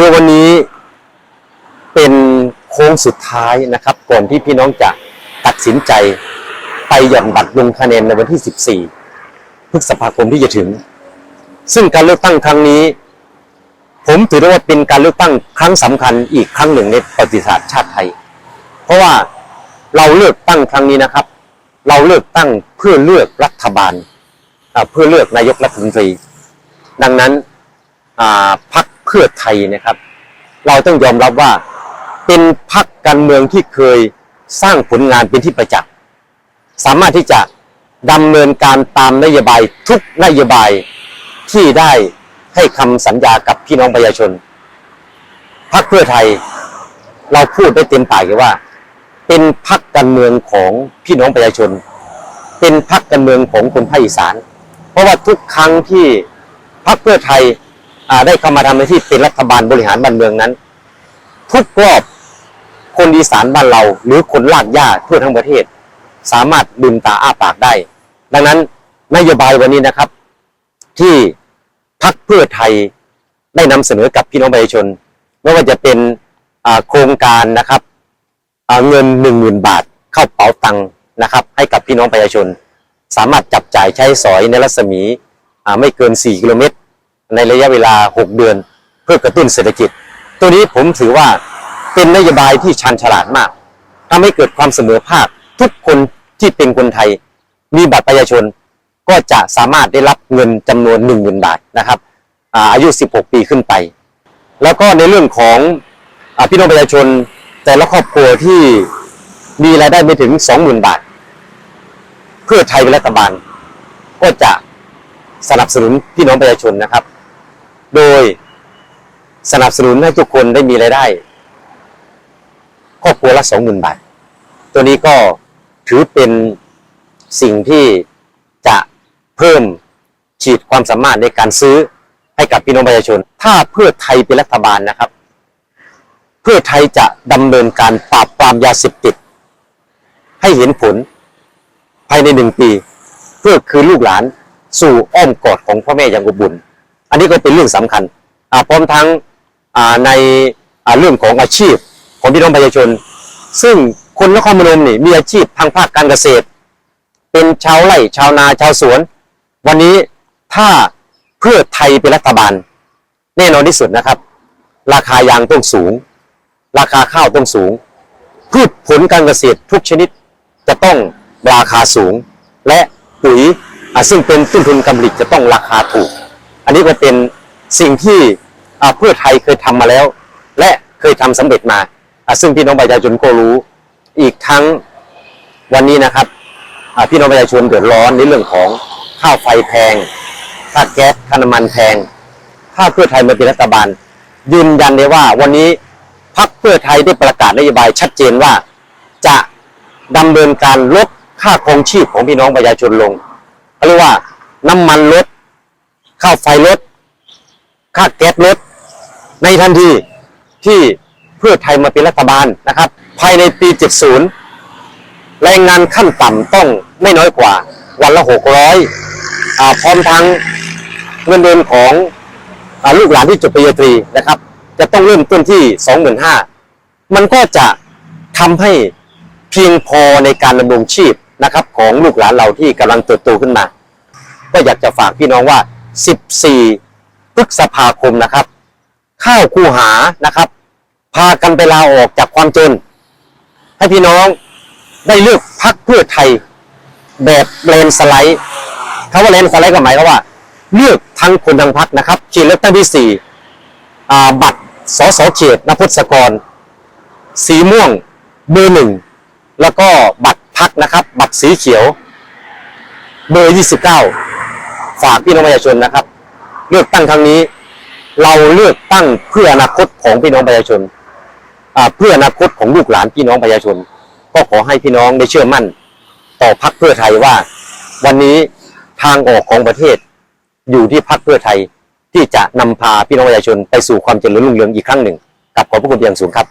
คือวันนี้เป็นโค้งสุดท้ายนะครับ ก่อนที่พี่น้องจะตัดสินใจไปหย่อนบัตรลงคะแนนในวันที่ 14 พฤษภาคมที่จะถึง ซึ่งการเลือกตั้งครั้งนี้ ผมถือว่าเป็นการเลือกตั้งครั้งสำคัญอีกครั้งหนึ่งในประวัติศาสตร์ชาติไทย เพราะว่าเราเลือกตั้งครั้งนี้นะครับ เราเลือกตั้งเพื่อเลือกรัฐบาล เพื่อเลือกนายกรัฐมนตรี ดังนั้นพรรค เพื่อไทยนะครับ เราต้องยอมรับว่าเป็นพรรคการเมืองที่เคยสร้างผลงานเป็นที่ประจักษ์สามารถที่จะดำเนินการตามนโยบายทุกนโยบายที่ได้ให้คำสัญญากับพี่น้องประชาชนพรรคเพื่อไทย เราพูดได้เต็มปากเลยว่า เป็นพรรคการเมืองของพี่น้องประชาชน เป็นพรรคการเมืองของคนภาคอีสาน เพราะว่าทุกครั้งที่พรรคเพื่อไทย ได้เข้ามาทำหน้าที่เป็นรัฐบาลบริหารบ้านเมืองนั้น ทุกรอบคนอีสานบ้านเราหรือคนลากย่าทั่วทั้งประเทศ สามารถลืมตาอ้าปากได้ ดังนั้นนโยบายวันนี้นะครับ ที่พักเพื่อไทยได้นำเสนอกับพี่น้องประชาชนไม่ว่าจะเป็นโครงการนะครับเงินหนึ่งหมื่นบาทเข้าเป๋าตังค์นะครับ ให้กับพี่น้องประชาชน สามารถจับจ่ายใช้สอยในรัศมีไม่เกิน 4 กิโลเมตร ในระยะเวลา 6 เดือน เพื่อกระตุ้นเศรษฐกิจ ตัวนี้ผมถือว่าเป็นนโยบายที่ชันฉลาดมากทำให้เกิดความเสมอภาค ทุกคนที่เป็นคนไทย มีบัตรประชาชนก็จะสามารถได้รับเงินจำนวน1 0,000บาทนะครับอายุ 16 ปีขึ้นไป แล้วก็ในเรื่องของอพี่น้องประชาชนแต่ละครอบครัวที่มีรายได้ไม่ถึง 20,000 บาท เพื่อไทยเป็นรัฐบาล ก็จะสนับสนุนพี่น้องประชาชนนะครับ โดยสนับสนุนให้ทุกคนได้มีรายได้ครอบครัวละ20,000บาท ตัวนี้ก็ถือเป็นสิ่งที่จะเพิ่มขีดความสามารถในการซื้อให้กับพี่น้องประชาชน ถ้าเพื่อไทยเป็นรัฐบาลนะครับ เพื่อไทยจะดำเนินการปราบปรามยาเสพติด ให้เห็นผลภายในหนึ่งปี เพื่อคืนลูกหลานสู่อ้อมกอดของพ่อแม่อย่างอบอุ่น อันนี้ก็เป็นเรื่องสำคัญพร้อมทั้งในเรื่องของอาชีพของพี่น้องประชาชน ซึ่งคนนครพนมนี่มีอาชีพทางภาคการเกษตร เป็นชาวไร่ชาวนาชาวสวน วันนี้ถ้าเพื่อไทยเป็นรัฐบาล แน่นอนที่สุดนะครับ ราคายางต้องสูง ราคาข้าวต้องสูง พืชผลการเกษตรทุกชนิดจะต้องราคาสูง และปุ๋ยซึ่งเป็นต้นทุนการผลิตจะต้องราคาถูก อันนี้ก็เป็นสิ่งที่เพื่อไทยเคยทำมาแล้ว และเคยทำสำเร็จมา ซึ่งพี่น้องประชาชนก็รู้ อีกทั้งวันนี้นะครับพี่น้องประชาชนเดือดร้อนในเรื่องของค่าไฟแพงค่าแก๊สค่าน้ำมันแพงถ้าเพื่อไทยมาเป็นรัฐบาล ยืนยันได้ว่าวันนี้พรรคเพื่อไทยได้ประกาศนโยบายชัดเจนว่าจะดำเนินการลดค่าครองชีพของพี่น้องประชาชนลงเรียกว่าน้ำมันลด ค่าไฟลด ค่าแก๊สลด ในทันทีที่เพื่อไทยมาเป็นรัฐบาลนะครับ ภายในปี 70 แรงงานขั้นต่ำต้องไม่น้อยกว่า วันละ 600อ่าพร้อมทั้งเงินเดือนของอลูกหลานที่จบปริญญาตรีนะครับ จะต้องเริ่มต้นที่ 25,000มันก็จะทำให้เพียงพอในการดำรงชีพนะครับ ของลูกหลานเราที่กำลังเติบโตขึ้นมา ก็อยากจะฝากพี่น้องว่า 14 พฤษภาคมนะครับ ข้าวคูหานะครับ พากันไปลาออกจากความจน ให้พี่น้องได้เลือกพักเพื่อไทย แบบเลนสไลด์คำว่าเลนสไลด์ก็หมายความว่า เลือกทั้งคนทั้งพักนะครับเขตเลือกตั้งที่สี่อ่าบัตรสสเขตนพศกร สีม่วงเบอร์หนึ่งแล้วก็บัตรพักนะครับ บัตรสีเขียว เบอร์ยี่สิบเก้า ฝากพี่น้องประชาชนนะครับ เลือกตั้งครั้งนี้ เราเลือกตั้งเพื่ออนาคตของพี่น้องประชาชนเพื่ออนาคตของลูกหลานพี่น้องประชาชน ก็ขอให้พี่น้องได้เชื่อมั่น ต่อพักเพื่อไทยว่า วันนี้ทางออกของประเทศ อยู่ที่พรรคเพื่อไทยที่จะนำพาพี่น้องประชาชนไปสู่ความเจริญรุ่งเรืองอีกครั้งหนึ่งกับขอบพระคุณอย่างสูงครับ